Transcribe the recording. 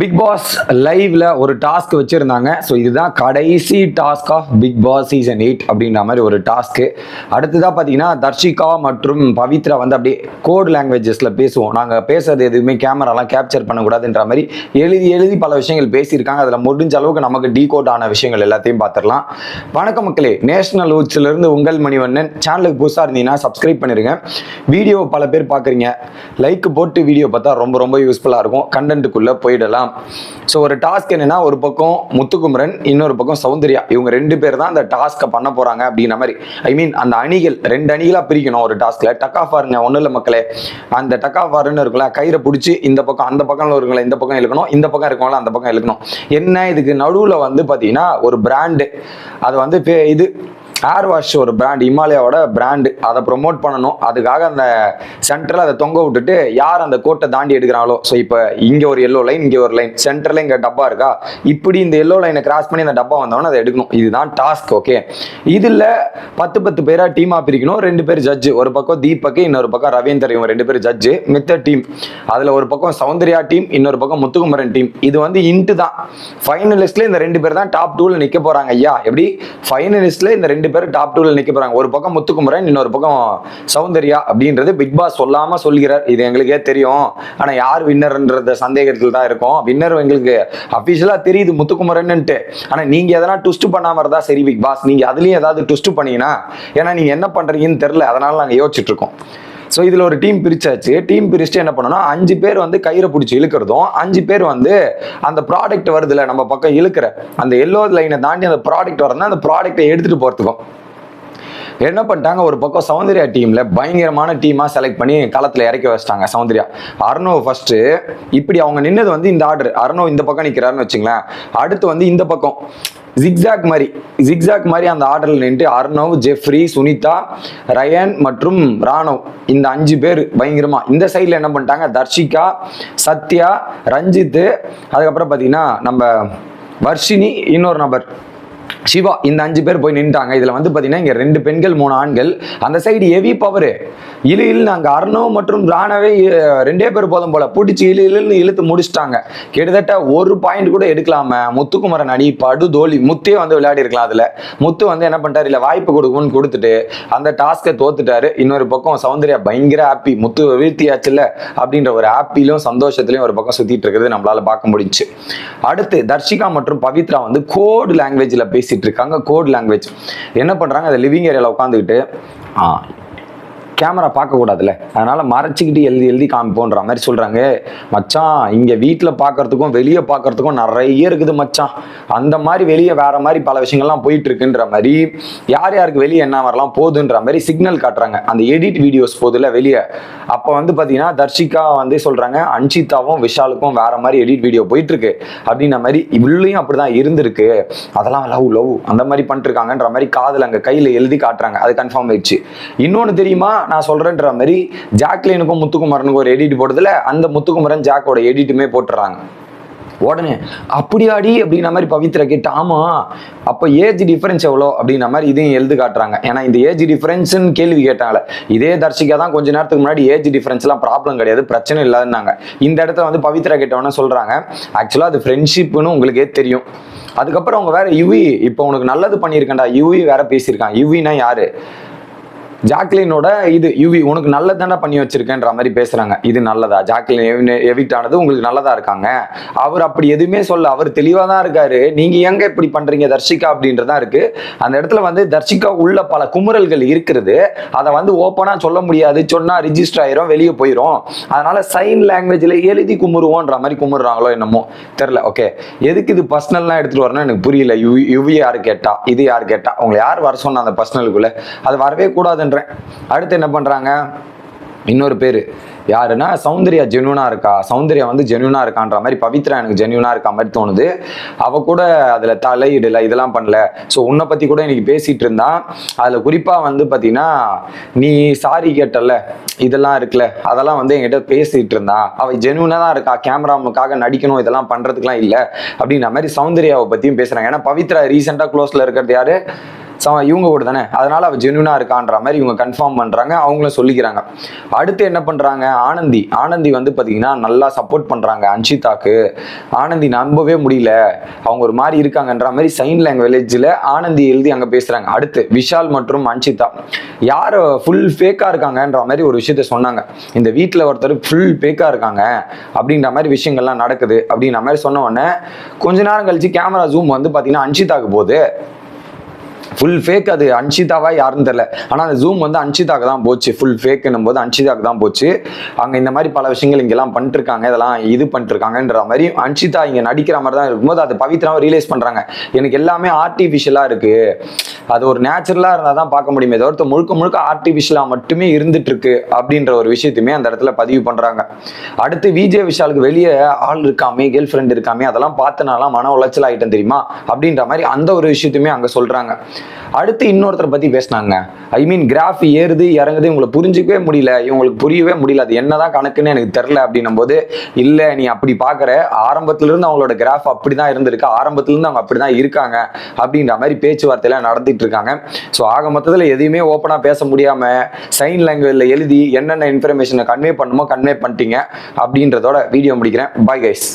Big pass லைவ்ல ஒரு task வச்சிருந்தாங்க. ஸோ இதுதான் கடைசி task of Bigg Boss season eight அப்படின்ற மாதிரி ஒரு டாஸ்க்கு அடுத்ததாக பார்த்தீங்கன்னா தர்ஷிகா மற்றும் பவித்ரா வந்து அப்படியே கோட் லாங்குவேஜஸில் பேசுவோம். நாங்கள் பேசுறது எதுவுமே கேமராலாம் கேப்சர் பண்ணக்கூடாதுன்ற மாதிரி எழுதி எழுதி பல விஷயங்கள் பேசியிருக்காங்க. அதில் முடிஞ்ச அளவுக்கு நமக்கு டீ கோட் ஆன விஷயங்கள் எல்லாத்தையும் பார்த்துடலாம் வணக்க மக்களே. நேஷனல் இருந்து உங்கள் மணிவண்ணன். சேனலுக்கு புதுசாக இருந்தீங்கன்னா சப்ஸ்கிரைப் பண்ணிருங்க. வீடியோ பல பேர் பார்க்குறீங்க லைக் போட்டு வீடியோ பார்த்தா ரொம்ப ரொம்ப யூஸ்ஃபுல்லாக இருக்கும். கண்டென்ட்டுக்குள்ளே போயிடலாம் ஸோ ஒரு டாஸ்க் என்னன்னா ஒரு பக்கம் முத்துக்குமரன் இன்னொரு பக்கம் சௌந்தர்யா. இவங்க ரெண்டு பேர் தான் அந்த டாஸ்க்கை பண்ண போறாங்க அப்படிங்கிற மாதிரி. ஐ மீன் அந்த அணிகள் ரெண்டு அணிகளாக பிரிக்கணும் ஒரு டாஸ்கில் டக்கா ஃபாருங்க ஒன்றும் இல்லை மக்களே. அந்த டக்கா ஆருன்னு இருக்குல்ல கயிறை பிடிச்சி இந்த பக்கம் அந்த பக்கம் இருக்கல இந்த பக்கம் இழுக்கணும் இந்த பக்கம் இருக்கவங்கள அந்த பக்கம் இழுக்கணும். என்ன இதுக்கு நடுவில் வந்து பார்த்தீங்கன்னா ஒரு பிராண்டு அது வந்து இது ஏர் வாஷ் ஒரு பிராண்ட் இமாலயாவோட பிராண்டு அதை ப்ரொமோட் பண்ணணும். அதுக்காக அந்த சென்டரில் அதை தொங்க விட்டுட்டு யார் அந்த கோட்டை தாண்டி எடுக்கிறாங்களோ. ஸோ இப்போ இங்கே ஒரு எல்லோ லைன் இங்கே ஒரு லைன் சென்டரில் இங்கே டப்பா இருக்கா? இப்படி இந்த எல்லோ லைனை கிராஸ் பண்ணி அந்த டப்பா வந்தவொடனே அதை எடுக்கணும். இதுதான் டாஸ்க் ஓகே இதில் பத்து பத்து பேராக டீமாக பிரிக்கணும். ரெண்டு பேர் ஜட்ஜு ஒரு பக்கம் தீபக் இன்னொரு பக்கம் ரவீந்தர். இவங்க ரெண்டு பேர் ஜட்ஜு மித்த டீம் அதில் ஒரு பக்கம் சௌந்தர்யா டீம் இன்னொரு பக்கம் முத்துக்குமரன் டீம் இது வந்து இன்ட்டு தான். ஃபைனலிஸ்ட்ல இந்த ரெண்டு பேர் தான் டாப் டூவில் நிற்க போகிறாங்க ஐயா. எப்படி? ஃபைனலிஸ்ட்ல இந்த ரெண்டு பேர் டாப் டூவில் நிற்க போகிறாங்க ஒரு பக்கம் முத்துக்குமரன் இன்னொரு பக்கம் சௌந்தர்யா அப்படின்றது பிக் பாஸ் சொல்லாமல் சொல்கிறார் இது எங்களுக்கே தெரியும். ஆனால் யார் வின்னர்ன்றத சந்தேகத்தில் தான் இருக்கும். வின்னர் எங்களுக்கு அஃபிஷியலாக தெரியுது முத்துக்குமரன்ட்டு ஆனால் நீங்கள் எதனா ட்விஸ்ட் பண்ணாம இருந்தா சரி பிக் பாஸ் நீங்கள் அதுலேயும் ஏதாவது ட்விஸ்ட் பண்ணீங்கன்னா ஏன்னா நீங்கள் என்ன பண்ணுறீங்கன்னு தெரில அதனால நாங்கள் யோசிச்சுட்டு இருக்கோம். ஸோ இதில் ஒரு டீம் பிரிச்சாச்சு. டீம் பிரிச்சுட்டு என்ன பண்ணணும் அஞ்சு பேர் வந்து கயிறை பிடிச்சி இழுக்கிறதும் அஞ்சு பேர் வந்து அந்த ப்ராடக்ட் வருதுல நம்ம பக்கம் இழுக்கிற அந்த எல்லோ லைனை தாண்டி அந்த ப்ராடக்ட் வரதுனா அந்த ப்ராடக்ட்டை எடுத்துகிட்டு போகிறதுக்கும் என்ன பண்ணிட்டாங்க ஒரு பக்கம் சௌந்தர்யா டீமில் பயங்கரமான டீமாக செலக்ட் பண்ணி களத்தில் இறக்கி வச்சிட்டாங்க சௌந்தர்யா. அர்ணோ ஃபஸ்ட்டு இப்படி அவங்க நின்னது வந்து இந்த ஆர்டர் அர்ணோ இந்த பக்கம் நிற்கிறாருன்னு வச்சுங்களேன். அடுத்து வந்து இந்த பக்கம். ஜிக்ஸாக் மாதிரி ஜிக்ஸாக் மாதிரி அந்த ஆர்டரில் நின்று அர்ணவ் ஜெஃப்ரி சுனிதா ரயன் மற்றும் ராணவ் இந்த அஞ்சு பேர் பயங்கரமா. இந்த சைடில் என்ன பண்ணிட்டாங்க? தர்ஷிகா சத்யா ரஞ்சித் அதுக்கப்புறம் பார்த்தீங்கன்னா நம்ம வர்ஷினி இன்னொரு நபர். சிவா இந்த அஞ்சு பேர் போய் நின்ட்டாங்க. இதுல வந்து பாத்தீங்கன்னா இங்க ரெண்டு பெண்கள் மூணு ஆண்கள். அந்த சைடு ஹெவி பவர் இழு இழு அங்க அர்ணவ் மற்றும் ராணவே ரெண்டே பேர் போதும் போல. பிடிச்சி இழு இழுன்னு இழுத்து முடிச்சிட்டாங்க. கிட்டத்தட்ட ஒரு பாயிண்ட் கூட எடுக்கலாம. முத்துக்குமரன் அடி படு தோழி முத்தே வந்து விளையாடி இருக்கலாம் அதுல. முத்து வந்து என்ன பண்ணிட்டாரு? இல்ல வாய்ப்பு கொடுக்கும்னு கொடுத்துட்டு அந்த டாஸ்க்கை தோத்துட்டாரு. இன்னொரு பக்கம் சௌந்தர்யா பயங்கர ஹாப்பி முத்து வீழ்த்தியாச்சுல அப்படின்ற ஒரு ஹாப்பிலும் சந்தோஷத்திலையும் ஒரு பக்கம் சுத்திட்டு இருக்கிறது நம்மளால பார்க்க முடிஞ்சுச்சு அடுத்து தர்ஷிகா மற்றும் பவித்ரா வந்து கோட் லாங்குவேஜ்ல பேசிகிட்டு இருக்காங்க கோட் லாங்குவேஜ் என்ன பண்ணுறாங்க அதை லிவிங் ஏரியாவில் உட்காந்துக்கிட்டு கேமரா பார்க்கக்கூடாதுல்ல. அதனால் அதனால மறைச்சிக்கிட்டு எழுதி எழுதி காமிப்போன்ற மாதிரி சொல்கிறாங்க மச்சான் இங்கே வீட்டில் பார்க்கறதுக்கும் வெளியே பார்க்கறதுக்கும் நிறைய இருக்குது மச்சான். அந்த மாதிரி வெளியே வேற மாதிரி பல விஷயங்கள்லாம் போயிட்டு இருக்குன்ற மாதிரி யார் யாருக்கு வெளியே என்ன வரலாம் போகுதுன்ற மாதிரி சிக்னல் காட்டுறாங்க. அந்த எடிட் வீடியோஸ் போதில் வெளியே. அப்போ வந்து பார்த்தீங்கன்னா தர்ஷிகா வந்து சொல்கிறாங்க அன்ஷிதாவும் விஷாலுக்கும் வேற மாதிரி எடிட் வீடியோ போயிட்டுருக்கு. அப்படின்ற மாதிரி இவ்வளையும் அப்படிதான் இருந்திருக்கு. அதெல்லாம் லவ் லவ் அந்த மாதிரி பண்ணிட்டுருக்காங்கன்ற மாதிரி காதில் அங்கே கையில் எழுதி காட்டுறாங்க. அது கன்ஃபார்ம் ஆயிடுச்சு. இன்னொன்று தெரியுமா? நான் சொல்றேன்ற மாதிரி ஜாக்லினுக்கும் முத்துக்குமரனுக்கும் ஒரு எடிட் போட்டதில் அந்த முத்துக்குமரன் ஜாக்கோட எடிட்டுமே போட்டுறாங்க. உடனே அப்படியாடி? அப்படின்ற மாதிரி பவித்ரா கேட்டு ஆமா அப்போ ஏஜ் டிஃபரன்ஸ் எவ்வளோ? அப்படின்ற மாதிரி இதையும் எழுது காட்டுறாங்க. ஏன்னா இந்த ஏஜ் டிஃபரன்ஸ்னு கேள்வி கேட்டாங்களே இதே தர்ஷிகா தான் கொஞ்ச நேரத்துக்கு முன்னாடி ஏஜ் டிஃபரன்ஸ்லாம் ப்ராப்ளம் கிடையாது பிரச்சனை இல்லாதுன்னாங்க. இந்த இடத்துல வந்து பவித்ரா கேட்டவொன்னே சொல்றாங்க ஆக்சுவலாக அது ஃப்ரெண்ட்ஷிப்னு உங்களுக்கே தெரியும். அதுக்கப்புறம் அவங்க வேற யுவி இப்போ உனக்கு நல்லது பண்ணியிருக்கேன்டா யுவி வேற பேசியிருக்கான். யுவினா யாரு? ஜாக்லினோட இது யுவி உனக்கு நல்லதானே பண்ணி வச்சிருக்கேன்ற மாதிரி பேசுறாங்க. இது நல்லதா? ஜாக்லின் எவிக்ட் ஆனது உங்களுக்கு நல்லதா இருக்காங்க? அவர் அப்படி எதுவுமே சொல்ல அவர் தெளிவா தான் இருக்காரு. நீங்க எங்க இப்படி பண்றீங்க தர்ஷிகா அப்படின்றதா இருக்கு. அந்த இடத்துல வந்து தர்ஷிகா உள்ள பல குமுறல்கள் இருக்கிறது. அதை வந்து ஓப்பனா சொல்ல முடியாது. சொன்னா ரிஜிஸ்டர் ஆயிரும் வெளியே போயிடும் அதனால சைன் லாங்குவேஜ்ல எழுதி குமுறுவோன்ற மாதிரி குமுறுறாங்களோ என்னமோ தெரில ஓகே எதுக்கு இது பர்சனல்லாம் எடுத்துட்டு வரணும் எனக்கு புரியல. யு யுவி யாரு கேட்டா? இது யார் கேட்டா? உங்களை யார் வர சொன்னா அந்த பர்சனலுக்குள்ள அது வரவே பண்ணுறேன் அடுத்து என்ன பண்றாங்க? இன்னொரு பேர். யாருன்னா சௌந்தர்யா ஜென்யூனாக இருக்கா? சௌந்தர்யா வந்து ஜென்யூனாக இருக்கான்ற மாதிரி பவித்ரா எனக்கு ஜென்யூனாக இருக்கா மாதிரி தோணுது. அவள் கூட அதுல தலையிடல இதெல்லாம் பண்ணல. ஸோ உன்னை பற்றி கூட இன்னைக்கு பேசிட்டு இருந்தான் அதுல குறிப்பாக வந்து பார்த்தீங்கன்னா நீ சாரி கேட்டல இதெல்லாம் இருக்குல்ல அதெல்லாம் வந்து என்கிட்ட பேசிட்டு இருந்தா. அவள் ஜென்யூனாக தான் இருக்கா? கேமராவுக்காக நடிக்கணும் இதெல்லாம் பண்ணுறதுக்குலாம் இல்லை அப்படின்ற மாதிரி சௌந்தர்யாவை பற்றியும் பேசுறாங்க. ஏன்னா பவித்ரா ரீசெண்டாக க்ளோஸில் இருக்கிறது யாரு? இவங்க கூட தானே? அதனால அவள் ஜென்யூனாக இருக்கான்ற மாதிரி இவங்க கன்ஃபார்ம் பண்ணுறாங்க அவங்களும் சொல்லிக்கிறாங்க. அடுத்து என்ன பண்ணுறாங்க ஆனந்தி. ஆனந்தி வந்து பார்த்தீங்கன்னா நல்லா சப்போர்ட் பண்ணுறாங்க அன்ஷிதாக்கு. ஆனந்தி நம்பவே முடியல. அவங்க ஒரு மாதிரி இருக்காங்கன்ற மாதிரி சைன் லாங்குவேஜில் ஆனந்தி எழுதி அங்கே பேசுகிறாங்க அடுத்து விஷால் மற்றும் அன்ஷிதா. யார் ஃபுல் ஃபேக்காக இருக்காங்கன்ற மாதிரி ஒரு விஷயத்த சொன்னாங்க. இந்த வீட்டில் ஒருத்தர் ஃபுல் ஃபேக்காக இருக்காங்க அப்படின்ற மாதிரி விஷயங்கள்லாம் நடக்குது அப்படின்ற மாதிரி சொன்ன உடனே கொஞ்ச நேரம் கழிச்சு கேமரா ஜூம் வந்து பார்த்தீங்கன்னா அன்ஷிதாக்கு போகுது. ஃபுல் ஃபேக் அது அன்ஷிதாவா யாருன்னு தெரியல. ஆனால் அந்த ஜூம் வந்து அன்ஷிதாக்கு தான் போச்சு. ஃபுல் ஃபேக்குன்னும் போது அன்ஷிதாக்கு தான் போச்சு. அங்கே இந்த மாதிரி பல விஷயங்கள் இங்கெல்லாம் பண்ணிட்டு இருக்காங்க இதெல்லாம் இது பண்ணிட்டு இருக்காங்கன்ற மாதிரி அன்ஷிதா இங்கே நடிக்கிற மாதிரி தான் இருக்கும்போது அது பவித்ராவை ரியலைஸ் பண்ணுறாங்க எனக்கு எல்லாமே ஆர்டிஃபிஷியலாக இருக்கு. அது ஒரு நேச்சுரலாக இருந்தால் தான் பார்க்க முடியுமே தவிர்த்து முழுக்க முழுக்க ஆர்டிஃபிஷியலாக மட்டுமே இருந்துட்டு இருக்கு அப்படின்ற ஒரு விஷயத்தையுமே அந்த இடத்துல பதிவு பண்ணுறாங்க அடுத்து விஜய் விஷாலுக்கு வெளியே ஆள் இருக்காமே கேர்ள் ஃப்ரெண்ட் இருக்காமே அதெல்லாம் பார்த்தனாலாம் மன உளைச்சல் ஆகிட்டேன் தெரியுமா? அப்படின்ற மாதிரி அந்த ஒரு விஷயத்தையுமே அங்கே சொல்கிறாங்க அடுத்து இன்னொருத்தரை பற்றி பேசினாங்க. ஐ மீன் கிராஃப் ஏறுது இறங்குது இவங்களை புரிஞ்சிக்கவே முடியல. இவங்களுக்கு புரியவே முடியல. அது என்னதான் கணக்குன்னு எனக்கு தெரில அப்படின்னும் போது இல்லை நீ அப்படி பார்க்குற. ஆரம்பத்திலிருந்து அவங்களோட கிராஃப் அப்படி தான் இருந்திருக்கு. ஆரம்பத்திலிருந்து அவங்க அப்படி தான் இருக்காங்க. அப்படின்ற மாதிரி பேச்சுவார்த்தையெல்லாம் நடத்திட்டு இருக்காங்க. ஸோ ஆக மொத்தத்தில் எதையுமே ஓப்பனாக பேச முடியாமல் சைன் லாங்குவேஜில் எழுதி என்னென்ன இன்ஃபர்மேஷனை கன்வே பண்ணுமோ கன்வே பண்ணிட்டீங்க அப்படின்றதோட வீடியோ முடிக்கிறேன். Bye guys